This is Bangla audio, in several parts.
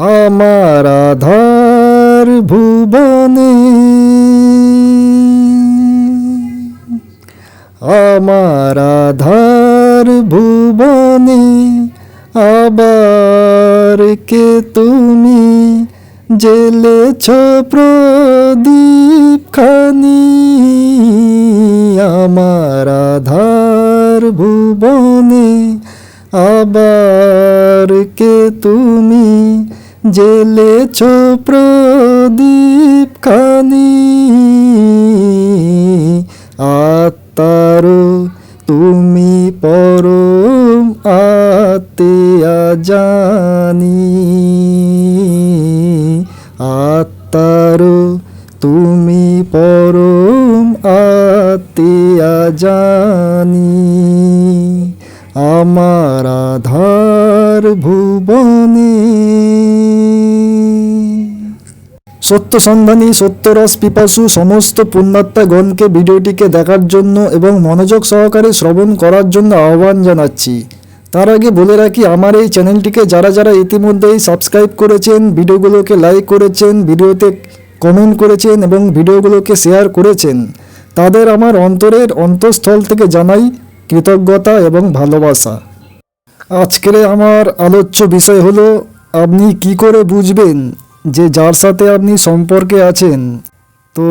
আমার আধার ভুবনে। আমার আধার ভুবনে আবার কে তুমি জেলেছ প্রদীপ খানি। আমার আধার ভুবনে আবার কে তুমি জেলেছ প্রদীপ খানি সত্য সন্ধানী সত্যরস পিপাসু সমস্ত পুণ্যাত্মাগণকে ভিডিওটিকে দেখার জন্য এবং মনোযোগ সহকারে শ্রবণ করার জন্য আহ্বান জানাচ্ছি। তার আগে বলে রাখি, আমার এই চ্যানেলটিকে যারা যারা ইতিমধ্যেই সাবস্ক্রাইব করেছেন, ভিডিওগুলোকে লাইক করেছেন, ভিডিওতে কমেন্ট করেছেন এবং ভিডিওগুলোকে শেয়ার করেছেন, তাদের আমার অন্তরের অন্তঃস্থল থেকে জানাই কৃতজ্ঞতা এবং ভালোবাসা। আজকের আমার আলোচ্য বিষয় হলো, আপনি কি করে বুঝবেন? যে যার সাথে আপনি সম্পর্কে আছেন, তো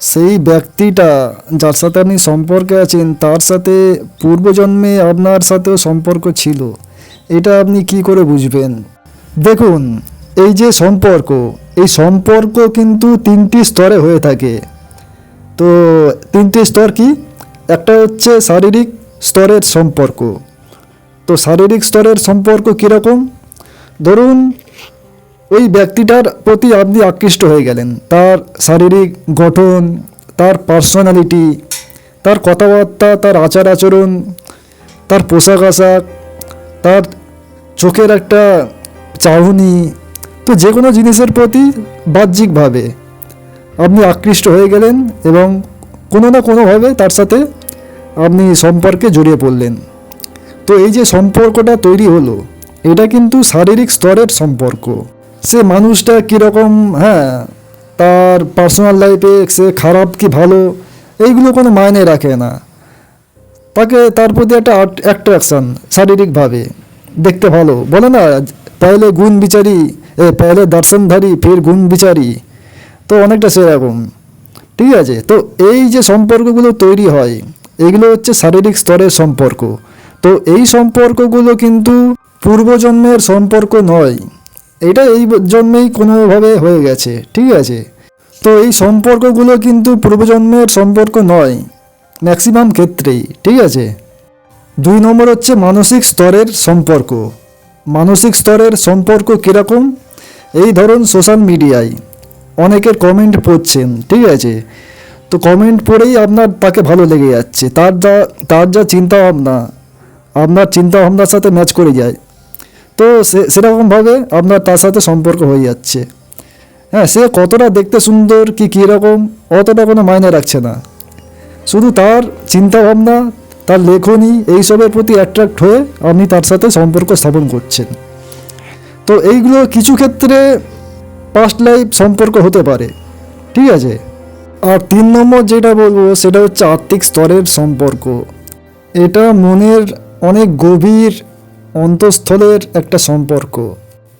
সেই ব্যক্তিটা যার সাথে আপনি সম্পর্কে আছেন, তার সাথে পূর্বজন্মে আপনার সাথেও সম্পর্ক ছিল। এটা আপনি কি করে বুঝবেন? দেখুন, এই যে সম্পর্ক, এই সম্পর্ক কিন্তু তিনটি স্তরে হয়ে থাকে। তো তিনটি স্তর কি? একটা হচ্ছে শারীরিক স্তরের সম্পর্ক। তো শারীরিক স্তরের সম্পর্ক কীরকম? ধরুন ওই ব্যক্তিটার প্রতি আপনি আকৃষ্ট হয়ে গেলেন। তার শারীরিক গঠন, তার পার্সোনালিটি তার কথাবার্তা, তার আচার আচরণ, তার পোশাক আশাক, তার চোখের একটা চাহনি, তো যে কোনো জিনিসের প্রতি বাহ্যিকভাবে আপনি আকৃষ্ট হয়ে গেলেন এবং কোনো না কোনোভাবে তার সাথে আপনি সম্পর্কে জড়িয়ে পড়লেন। তো এই যে সম্পর্কটা তৈরি হলো, এটা কিন্তু শারীরিক স্তরের সম্পর্ক। সে মানুষটা কীরকম হ্যাঁ তার পার্সোনাল লাইফে সে খারাপ কি ভালো, এইগুলো কোনো মায়নে রাখে না। তাকে তার প্রতি একটা অ্যাট্রাকশন শারীরিকভাবে দেখতে ভালো। বলে না পহলে গুণ বিচারি, এ পহলে দর্শনধারী, ফের গুণ বিচারি। তো অনেকটা সেরকম। ঠিক আছে, তো এই যে সম্পর্কগুলো তৈরি হয়, এগুলো হচ্ছে শারীরিক স্তরের সম্পর্ক। তো এই সম্পর্কগুলো কিন্তু পূর্বজন্মের সম্পর্ক নয় এটা এই জন্মেই কোনোভাবে হয়ে গেছে, ঠিক আছে? তো এই সম্পর্কগুলো কিন্তু পূর্বজন্মের সম্পর্ক নয় ম্যাক্সিমাম ক্ষেত্রেই, ঠিক আছে? দুই নম্বর হচ্ছে মানসিক স্তরের সম্পর্ক। মানসিক স্তরের সম্পর্ক কীরকম? এই ধরুন সোশ্যাল মিডিয়ায় অনেকের কমেন্ট পড়ছেন, ঠিক আছে? তো কমেন্ট পড়েই আপনার তাকে ভালো লেগে যাচ্ছে। তার যা তার যা চিন্তা ভাবনা আপনার চিন্তাভাবনার সাথে ম্যাচ করে যায়। তো সে, সেরকমভাবে আপনার তার সাথে সম্পর্ক হয়ে যাচ্ছে। হ্যাঁ সে কতটা দেখতে সুন্দর, কি কীরকম অতটা কোনো মায়নে রাখছে না। শুধু তার চিন্তা ভাবনা তার লেখনী, এইসবের প্রতি অ্যাট্রাক্ট হয়ে আপনি তার সাথে সম্পর্ক স্থাপন করছেন। তো এইগুলো কিছু ক্ষেত্রে পাস্ট লাইফ সম্পর্ক হতে পারে, ঠিক আছে? আর তিন নম্বর যেটা বলব, সেটা হচ্ছে আত্মিক স্তরের সম্পর্ক। এটা মনের অনেক গভীর অন্তঃস্থলের একটা সম্পর্ক।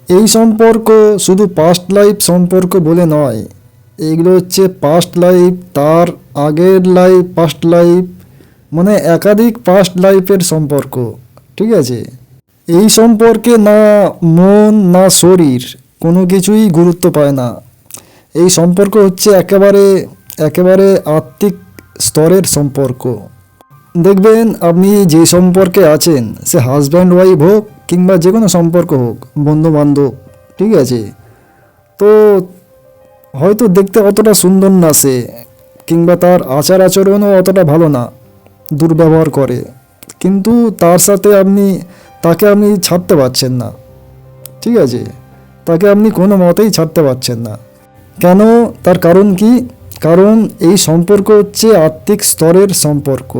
এই সম্পর্ক শুধু পাস্ট লাইফ সম্পর্ক বলে নয়, এগুলো হচ্ছে পাস্ট লাইফ তার আগের লাইফ পাস্ট লাইফ মানে একাধিক পাস্ট লাইফের সম্পর্ক, ঠিক আছে? এই সম্পর্কে না মন, না শরীর, কোনো কিছুই গুরুত্ব পায় না। এই সম্পর্ক হচ্ছে একেবারে একেবারে আত্মিক স্তরের সম্পর্ক। দেখবেন আপনি যে সম্পর্কে আছেন, সে হাজব্যান্ড ওয়াইফ হোক কিংবা যে কোনো সম্পর্ক হোক বন্ধু বান্ধব ঠিক আছে? তো হয়তো দেখতে অতটা সুন্দর না সে, কিংবা তার আচার আচরণও অতটা ভালো না, দুর্ব্যবহার করে। কিন্তু তার সাথে আপনি, তাকে আপনি ছাড়তে পারছেন না, ঠিক আছে? তাকে আপনি কোনো মতেই ছাড়তে পারছেন না। কেন? তার কারণ কি? কারণ এই সম্পর্ক হচ্ছে আত্মিক স্তরের সম্পর্ক।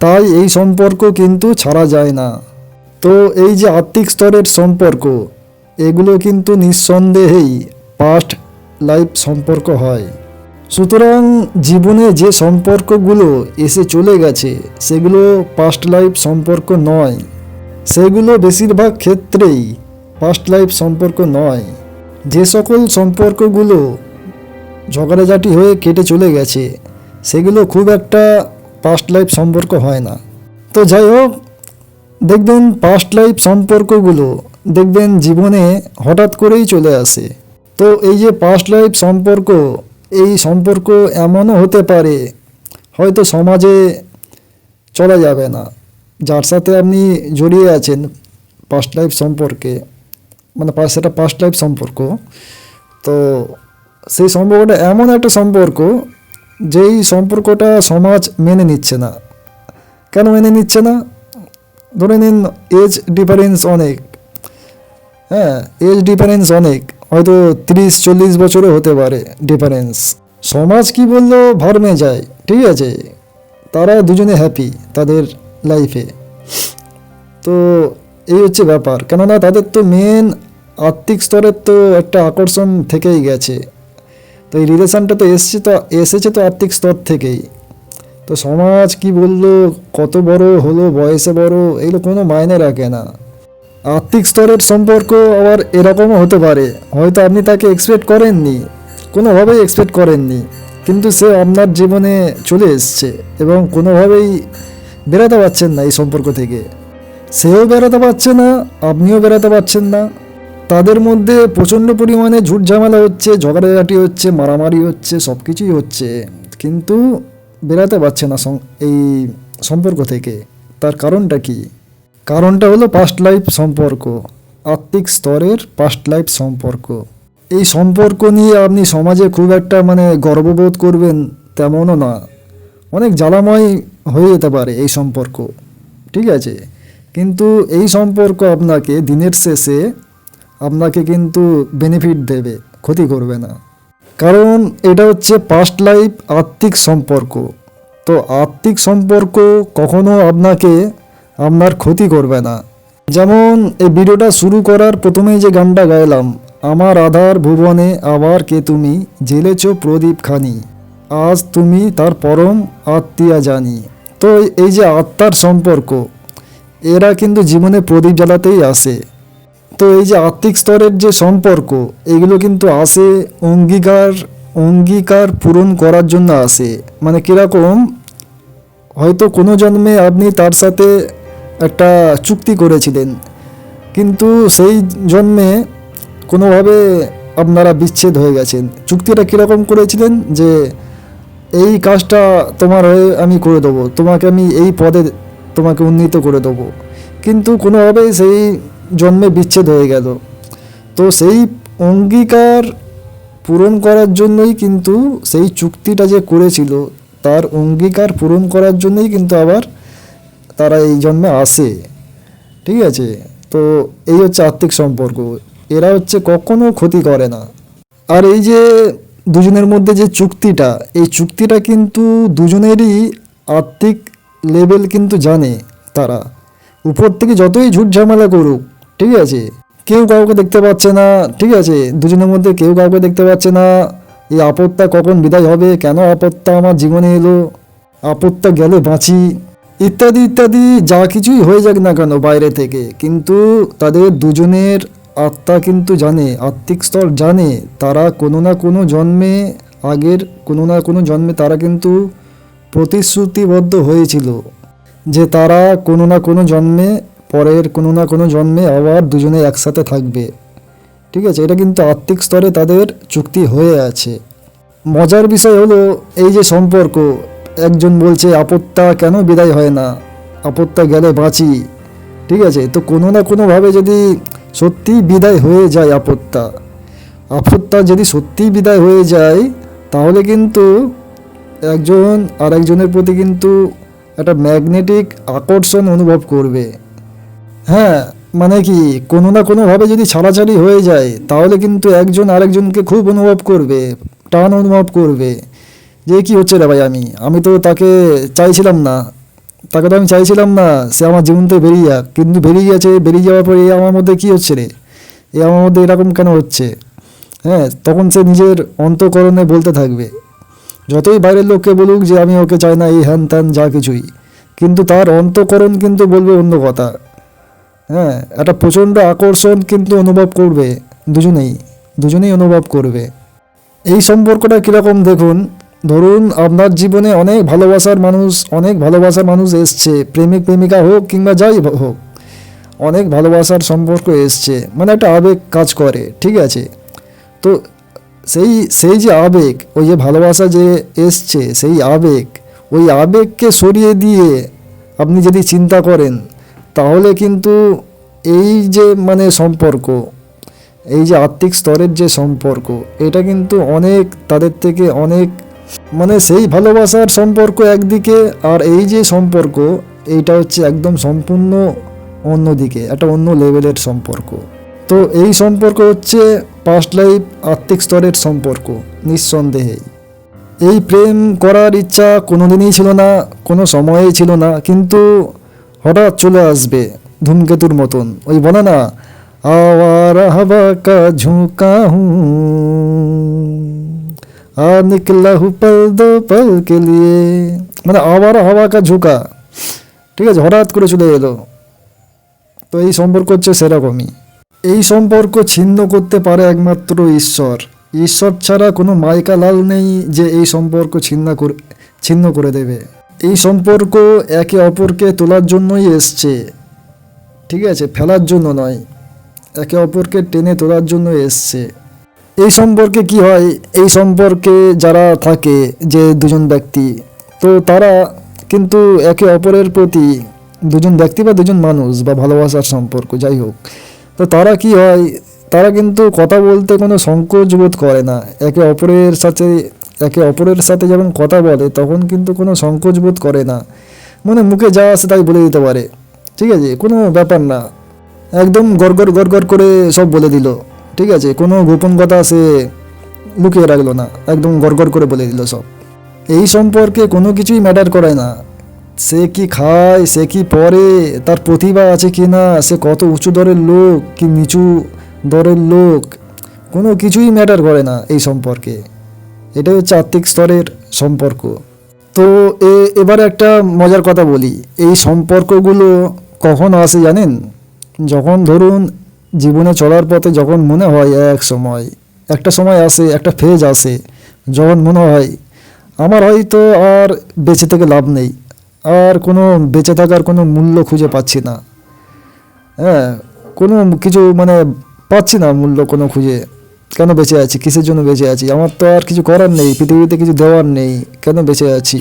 তাই এই সম্পর্ক কিন্তু ছাড়া যায় না। তো এই যে আত্মিক স্তরের সম্পর্ক, এগুলো কিন্তু নিঃসন্দেহেই পাস্ট লাইফ সম্পর্ক হয়। সুতরাং জীবনে যে সম্পর্কগুলো এসে চলে গেছে, সেগুলো পাস্ট লাইফ সম্পর্ক নয়। সেগুলো বেশিরভাগ ক্ষেত্রেই পাস্ট লাইফ সম্পর্ক নয়। যে সকল সম্পর্কগুলো ঝগড়াঝাটি হয়ে কেটে চলে গেছে, সেগুলো খুব একটা পাস্ট লাইফ সম্পর্ক হয় না। তো যাই হোক দেখবেন পাস্ট লাইফ সম্পর্কগুলো দেখবেন জীবনে হঠাৎ করেই চলে আসে। তো এই যে পাস্ট লাইফ সম্পর্ক, এই সম্পর্ক এমনও হতে পারে, হয়তো সমাজে চলা যাবে না। যার সাথে আপনি জড়িয়ে আছেন পাস্ট লাইফ সম্পর্কে মানে সেটা পাস্ট লাইফ সম্পর্ক। তো সেই সম্পর্কটা এমন একটা সম্পর্ক যেই সম্পর্কটা সমাজ মেনে নিচ্ছে না। কেন মেনে নিচ্ছে না? ধরে নিন এজ ডিফারেন্স অনেক। হ্যাঁ এজ ডিফারেন্স অনেক। হয়তো তিরিশ, চল্লিশ বছরও হতে পারে ডিফারেন্স সমাজ কি বলল? ভার্মে যায়, ঠিক আছে। তারা দুজনে হ্যাপি তাদের লাইফে তো এই হচ্ছে ব্যাপার। কেননা তাদের তো মেন আর্থিক স্তরের তো একটা আকর্ষণ থেকেই গেছে। তো এই রিলেশানটা তো এসছে তো, এসেছে তো আর্থিক স্তর থেকেই। তো সমাজ কি বলল, কত বড় হলো, বয়সে বড়, এগুলো কোনো মায়নে রাখে না। আর্থিক স্তরের সম্পর্ক আবার এরকমও হতে পারে। হয়তো আপনি তাকে এক্সপেক্ট করেননি, কোনোভাবেই এক্সপেক্ট করেননি, কিন্তু সে আপনার জীবনে চলে এসছে এবং কোনোভাবেই বেরাতে পারছেন না এই সম্পর্ক থেকে। সেও বেরাতে পারছে না, আপনিও বেরাতে পারছেন না। তাদের মধ্যে প্রচণ্ড পরিমাণে ঝুট ঝামেলা হচ্ছে, ঝগড়াঝাটি হচ্ছে, মারামারি হচ্ছে সব কিছুই হচ্ছে। কিন্তু বেরাতে পারছে না এই সম্পর্ক থেকে। তার কারণটা কি? কারণটা হলো পাস্ট লাইফ সম্পর্ক, আত্মিক স্তরের পাস্ট লাইফ সম্পর্ক। এই সম্পর্ক নিয়ে আপনি সমাজে খুব একটা মানে গর্ববোধ করবেন তেমনও না। অনেক জ্বালাময় হয়ে যেতে পারে এই সম্পর্ক, ঠিক আছে? কিন্তু এই সম্পর্ক আপনাকে দিনের শেষে আপনাকে কিন্তু বেনিফিট দেবে, ক্ষতি করবে না। কারণ এটা হচ্ছে পাস্ট লাইফ আত্মিক সম্পর্ক। তো আত্মিক সম্পর্ক কখনো আপনাকে আপনার ক্ষতি করবে না। যেমন এই ভিডিওটা শুরু করার প্রথমেই যে গানটা গাইলাম, আমার আধার ভুবনে আবার কে তুমি? জেলেছ প্রদীপ খানি। আজ তুমি তার পরম আত্মীয়া জানি। তো এই যে আত্মার সম্পর্ক, এরা কিন্তু জীবনে প্রদীপ জ্বালাতেই আসে। তো এই যে আর্থিক স্তরের যে সম্পর্ক, এগুলো কিন্তু আসে অঙ্গীকার অঙ্গীকার পূরণ করার জন্য আসে মানে কীরকম? হয়তো কোনো জন্মে আপনি তার সাথে একটা চুক্তি করেছিলেন, কিন্তু সেই জন্মে কোনোভাবে আপনারা বিচ্ছেদ হয়ে গেছেন। চুক্তিটা কীরকম করেছিলেন যে, এই কাজটা তোমার হয়ে আমি করে দেবো, তোমাকে আমি এই পদে তোমাকে উন্নীত করে দেবো। কিন্তু কোনোভাবেই সেই জন্মে বিচ্ছেদ হয়ে গেল। তো সেই অঙ্গীকার পূরণ করার জন্যই কিন্তু সেই চুক্তিটা যে করেছিল, তার অঙ্গীকার পূরণ করার জন্যই কিন্তু আবার তারা এই জন্মে আসে। ঠিক আছে? তো এই হচ্ছে আর্থিক সম্পর্ক। এরা হচ্ছে কখনো ক্ষতি করে না। আর এই যে দুজনের মধ্যে যে চুক্তিটা, এই চুক্তিটা কিন্তু দুজনেরই আর্থিক লেভেল কিন্তু জানে তারা। উপর থেকে যতই ঝুট ঝামেলা করুক ঠিক আছে। কেউ কাউকে দেখতে পাচ্ছে না, ঠিক আছে। দুজনের মধ্যে কেউ কাউকে দেখতে পাচ্ছে না। এই আপদটা কখন বিদায় হবে? কেন আপদটা আমার জীবনে এলো? আপদটা গেলে বাঁচি। ইত্যাদি ইত্যাদি, যা কিছুই হয়ে যাক না কেন বাইরে থেকে। কিন্তু তাদের দুজনের আত্মা কিন্তু জানে, আত্মিক স্তর জানে। তারা কোনো না কোনো জন্মে, আগের কোনো না কোনো জন্মে তারা কিন্তু প্রতিশ্রুতিবদ্ধ হয়েছিল যে তারা কোনো না কোনো জন্মে পরের কোনো না কোনো জন্মে আবার দুজনে একসাথে থাকবে। ঠিক আছে, এটা কিন্তু আত্মিক স্তরে তাদের চুক্তি হয়ে আছে। মজার বিষয় হলো, এই যে সম্পর্ক, একজন বলছে আপত্তা কেন বিদায় হয় না? আপত্তা গেলে বাঁচি। ঠিক আছে, তো কোনো না কোনোভাবে যদি সত্যিই বিদায় হয়ে যায় আপত্তা আপত্তা যদি সত্যিই বিদায় হয়ে যায়, তাহলে কিন্তু একজন আর একজনের প্রতি কিন্তু একটা ম্যাগনেটিক আকর্ষণ অনুভব করবে। হ্যাঁ মানে কি, কোনো না কোনোভাবে যদি ছাড়াছাড়ি হয়ে যায়, তাহলে কিন্তু একজন আরেকজনকে খুব অনুভব করবে, টান অনুভব করবে। যে কি হচ্ছে রে ভাই আমি? আমি তো তাকে চাইছিলাম না। তাকে তো আমি চাইছিলাম না, সে আমার জীবন থেকে বেরিয়ে যাক। কিন্তু বেরিয়ে গেছে, বেরিয়ে যাওয়ার পরে এ আমার মধ্যে কি হচ্ছে রে? এ আমার মধ্যে এরকম কেন হচ্ছে? হ্যাঁ তখন সে নিজের অন্তকরণে বলতে থাকবে। যতই বাইরের লোককে বলুক যে আমি ওকে চাই না, এই হ্যান ত্যান যা কিছুই। কিন্তু তার অন্তকরণ কিন্তু বলবে অন্য কথা। হ্যাঁ একটা প্রচণ্ড আকর্ষণ কিন্তু অনুভব করবে দুজনেই দুজনেই অনুভব করবে। এই সম্পর্কটা কীরকম দেখুন? ধরুন আপনার জীবনে অনেক ভালোবাসার মানুষ, অনেক ভালোবাসার মানুষ এসছে, প্রেমিক, প্রেমিকা হোক কিংবা যাই হোক। অনেক ভালোবাসার সম্পর্ক এসছে মানে একটা আবেগ কাজ করে, ঠিক আছে? তো সেই সেই যে আবেগ, ওই যে ভালোবাসা যে এসছে, সেই আবেগ, ওই আবেগকে সরিয়ে দিয়ে আপনি যদি চিন্তা করেন তাহলে কিন্তু এই যে মানে সম্পর্ক, এই যে আত্মিক স্তরের যে সম্পর্ক, এটা কিন্তু অনেক তাদের থেকে অনেক মানে সেই ভালোবাসার সম্পর্ক একদিকে আর এই যে সম্পর্ক, এইটা হচ্ছে একদম সম্পূর্ণ অন্যদিকে একটা অন্য লেভেলের সম্পর্ক। তো এই সম্পর্ক হচ্ছে পাস্ট লাইফ আত্মিক স্তরের সম্পর্ক নিঃসন্দেহেই এই প্রেম করার ইচ্ছা কোনোদিনই ছিল না, কোনো সময়েই ছিল না, কিন্তু হঠাৎ চলে আসবে ধূমকেতুর মতন। ওই বলে না আওয়ার হাওয়া কা ঝুঁকা আর নিকলা হু পল দো পল কে লিয়ে। মানে আবার হাওয়া কা ঝুঁকা। ঠিক আছে, হঠাৎ করে চলে এলো। তো এই সম্পর্ক হচ্ছে সেরকমই। এই সম্পর্ক ছিন্ন করতে পারে একমাত্র ঈশ্বর। ঈশ্বর ছাড়া কোনো মাইকা লাল নেই যে এই সম্পর্ক ছিন্ন করে ছিন্ন করে দেবে। এই সম্পর্ক একে অপরকে তোলার জন্যই এসছে, ঠিক আছে? ফেলার জন্য নয়, একে অপরকে টেনে তোলার জন্য এসছে। এই সম্পর্কে কি হয়? এই সম্পর্কে যারা থাকে যে দুজন ব্যক্তি, তো তারা কিন্তু একে অপরের প্রতি দুজন ব্যক্তি বা দুজন মানুষ বা ভালোবাসার সম্পর্ক, যাই হোক। তো তারা কি হয়? তারা কিন্তু কথা বলতে কোনো সংকোচ বোধ করে না। একে অপরের সাথে একে অপরের সাথে যখন কথা বলে, তখন কিন্তু কোনো সংকোচ বোধ করে না। মানে মুখে যা আসে তাই বলে দিতে পারে। ঠিক আছে? কোনো ব্যাপার না। একদম গড়গড় গড়গড় করে সব বলে দিল। ঠিক আছে? কোনো গোপন কথা সে লুকিয়ে রাখল না। একদম গড়গড় করে বলে দিল সব। এই সম্পর্কে কোনো কিছুই ম্যাটার করে না। সে কি খায়? সে কি পরে? তার প্রতিভা আছে কি না? সে কত উঁচু দরের লোক? কি নিচু দরের লোক? কোনো কিছুই ম্যাটার করে না এই সম্পর্কে। এটাই হচ্ছে আত্মিক স্তরের সম্পর্ক। তো এ, এবারে একটা মজার কথা বলি। এই সম্পর্কগুলো কখন আসে জানেন? যখন ধরুন জীবনে চলার পথে যখন মনে হয় এক সময়, একটা সময় আসে, একটা ফেজ আসে, যখন মনে হয় আমার হয়তো আর বেঁচে থেকে লাভ নেই, আর কোনো বেঁচে থাকার কোনো মূল্য খুঁজে পাচ্ছি না। হ্যাঁ কোনো কিছু মানে পাচ্ছি না মূল্য কোনো খুঁজে। কেন বেঁচে আছি? কিসের জন্য বেঁচে আছি? আমার তো আর কিছু করার নেই, পৃথিবীতে কিছু দেওয়ার নেই, কেন বেঁচে আছি?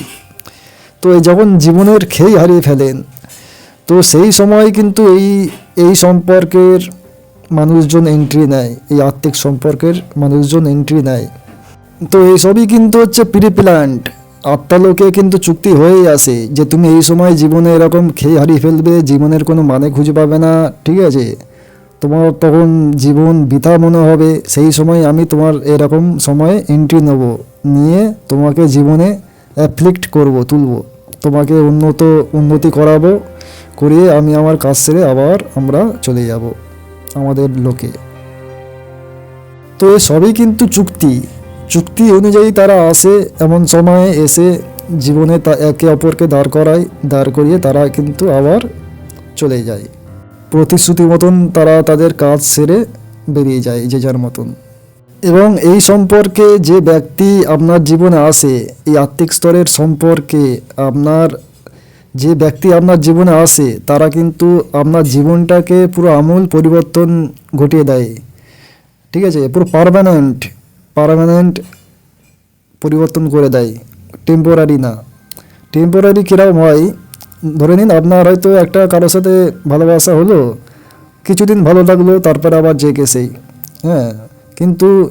তো এই যখন জীবনের খেই হারিয়ে ফেলেন, তো সেই সময় কিন্তু এই এই সম্পর্কের মানুষজন এন্ট্রি নেয়, এই আর্থিক সম্পর্কের মানুষজন এন্ট্রি নেয়। তো এইসবই কিন্তু হচ্ছে প্রি প্ল্যান্ট আত্মালোকে কিন্তু চুক্তি হয়েই আসে যে তুমি এই সময় জীবনে এরকম খেয়ে হারিয়ে ফেলবে, জীবনের কোনো মানে খুঁজে পাবে না, ঠিক আছে? তোমার তখন জীবন বৃথা মনে হবে, সেই সময় আমি তোমার এরকম সময়ে এন্ট্রি নেব, নিয়ে তোমাকে জীবনে অ্যাফ্লিক্ট করব, তুলব। তোমাকে উন্নত, উন্নতি করাবো, করিয়ে আমি আমার কাজ সেরে আবার আমরা চলে যাব, আমাদের লোকে। তো এ সবই কিন্তু চুক্তি। চুক্তি অনুযায়ী তারা আসে, এমন সময়ে এসে জীবনে তা একে অপরকে দাঁড় করায়, দাঁড় করিয়ে তারা কিন্তু আবার চলে যায়। প্রতিশ্রুতি মতন তারা তাদের কাজ সেরে বেরিয়ে যায় যে যার মতন। এবং এই সম্পর্কে যে ব্যক্তি আপনার জীবনে আসে, এই আত্মিক স্তরের সম্পর্কে আপনার যে ব্যক্তি আপনার জীবনে আসে, তারা কিন্তু আপনার জীবনটাকে পুরো আমূল পরিবর্তন ঘটিয়ে দেয়। ঠিক আছে? পুরো পারমানেন্ট পারমানেন্ট পরিবর্তন করে দেয়। টেম্পোরারি না। টেম্পোরারি কীরকম হয়? ধরে নিন আপনার হয়তো একটা কারোর সাথে ভালোবাসা হলো, কিছুদিন ভালো লাগল, তারপরে আবার যে সেই হ্যাঁ? কিন্তু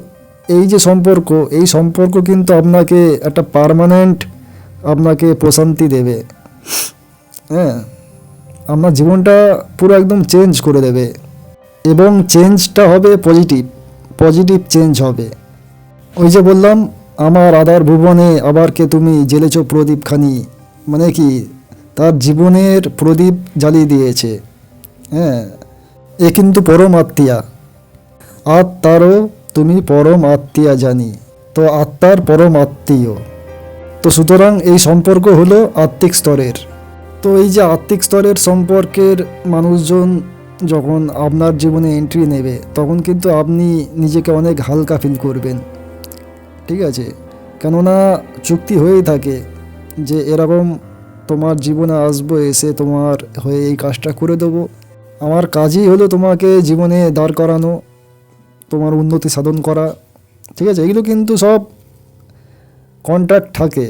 এই যে সম্পর্ক, এই সম্পর্ক কিন্তু আপনাকে একটা পারমানেন্ট আপনাকে প্রশান্তি দেবে হ্যাঁ? আপনার জীবনটা পুরো একদম চেঞ্জ করে দেবে এবং চেঞ্জটা হবে পজিটিভ পজিটিভ চেঞ্জ হবে। ওই যে বললাম, আমার আদার ভুবনে আবার কে তুমি জেলেছ প্রদীপখানি মানে কি? তার জীবনের প্রদীপ জ্বালিয়ে দিয়েছে। হ্যাঁ এ কিন্তু পরম আত্মীয়া। আত্মারও তুমি পরম আত্মীয়া জানি, তো আত্মার পরম আত্মীয়। তো সুতরাং এই সম্পর্ক হলো আত্মিক স্তরের। তো এই যে আত্মিক স্তরের সম্পর্কের মানুষজন যখন আপনার জীবনে এন্ট্রি নেবে, তখন কিন্তু আপনি নিজেকে অনেক হালকা ফিল করবেন। ঠিক আছে? কেননা চুক্তি হয়েই থাকে যে এরকম তোমার জীবনে আসব, এসে তোমার হয়ে এই কাজটা করে দেবো। আমার কাজই হলো তোমাকে জীবনে দাঁড় করানো, তোমার উন্নতি সাধন করা। ঠিক আছে? এগুলো কিন্তু সব কন্ট্রাক্ট থাকে।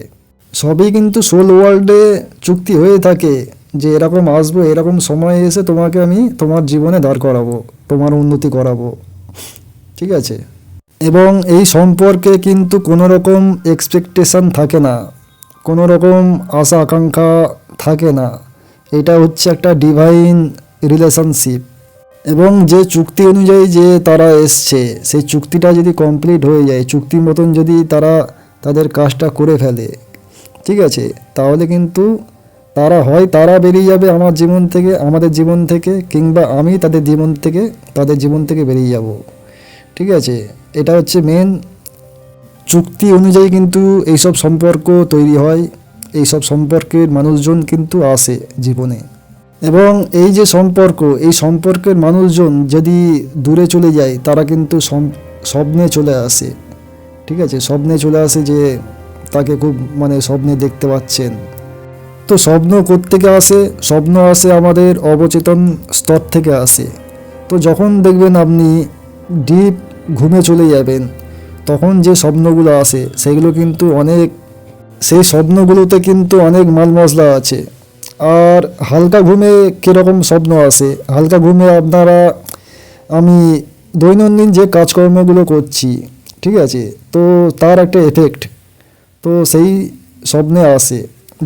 সবই কিন্তু সোল ওয়ার্ল্ডে চুক্তি হয়ে থাকে যে এরকম আসব, এরকম সময় এসে তোমাকে আমি তোমার জীবনে দাঁড় করাবো, তোমার উন্নতি করাবো। ঠিক আছে? এবং এই সম্পর্কে কিন্তু কোনো রকম এক্সপেকটেশন থাকে না। কোনো রকম আশা, আকাঙ্ক্ষা থাকে না। এটা হচ্ছে একটা ডিভাইন রিলেশনশিপ এবং যে চুক্তি অনুযায়ী যে তারা এসছে, সেই চুক্তিটা যদি কমপ্লিট হয়ে যায় চুক্তির মতন যদি তারা তাদের কাজটা করে ফেলে, ঠিক আছে? তাহলে কিন্তু তারা হয়, তারা বেরিয়ে যাবে আমার জীবন থেকে, আমাদের জীবন থেকে, কিংবা আমি তাদের জীবন থেকে, তাদের জীবন থেকে বেরিয়ে যাব। ঠিক আছে? এটা হচ্ছে মেন চুক্তি অনুযায়ী কিন্তু এইসব সম্পর্ক তৈরি হয়, এইসব সম্পর্কের মানুষজন কিন্তু আসে জীবনে। এবং এই যে সম্পর্ক, এই সম্পর্কের মানুষজন যদি দূরে চলে যায়, তারা কিন্তু স্বপ্নে চলে আসে। ঠিক আছে? স্বপ্নে চলে আসে যে তাকে খুব মানে স্বপ্নে দেখতে পাচ্ছেন। তো স্বপ্ন কোত্থেকে আসে? স্বপ্ন আসে আমাদের অবচেতন স্তর থেকে আসে। তো যখন দেখবেন আপনি ডিপ ঘুমে চলে যাবেন তখন যে স্বপ্নগুলো আসে সেগুলো কিন্তু অনেক, সেই স্বপ্নগুলোতে কিন্তু অনেক মাল মশলা আছে। আর হালকা ঘুমে কীরকম স্বপ্ন আসে হালকা ঘুমে আপনারা, আমি দৈনন্দিন যে কাজকর্মগুলো করছি, ঠিক আছে? তো তার একটা এফেক্ট তো সেই স্বপ্নে আসে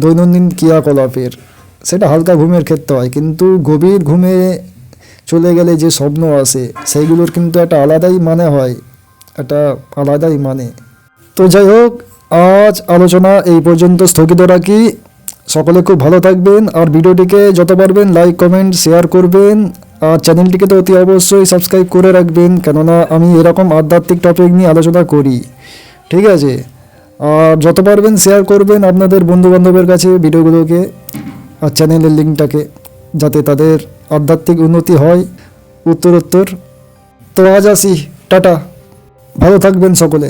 দৈনন্দিন ক্রিয়াকলাপের। সেটা হালকা ঘুমের ক্ষেত্রে হয়। কিন্তু গভীর ঘুমে চলে গেলে যে স্বপ্ন আসে সেইগুলোর কিন্তু একটা আলাদাই মানে হয়। একটা আলাদাই মানে তো যাই হোক, আজ আলোচনা এই পর্যন্ত স্থগিত রাখি। সকলে খুব ভালো থাকবেন আর ভিডিওটিকে যত পারবেন লাইক কমেন্ট শেয়ার করবেন। আর চ্যানেলটিকে তো অতি অবশ্যই সাবস্ক্রাইব করে রাখবেন, কেননা আমি এরকম আধ্যাত্মিক টপিক নিয়ে আলোচনা করি। ঠিক আছে? আর যত পারবেন শেয়ার করবেন আপনাদের বন্ধু বান্ধবের কাছে ভিডিওগুলোকে আর চ্যানেলের লিঙ্কটাকে যাতে তাদের আধ্যাত্মিক উন্নতি হয়। উত্তরোত্তর। তো আজ আসি। টাটা। ভালো থাকবেন সকলে।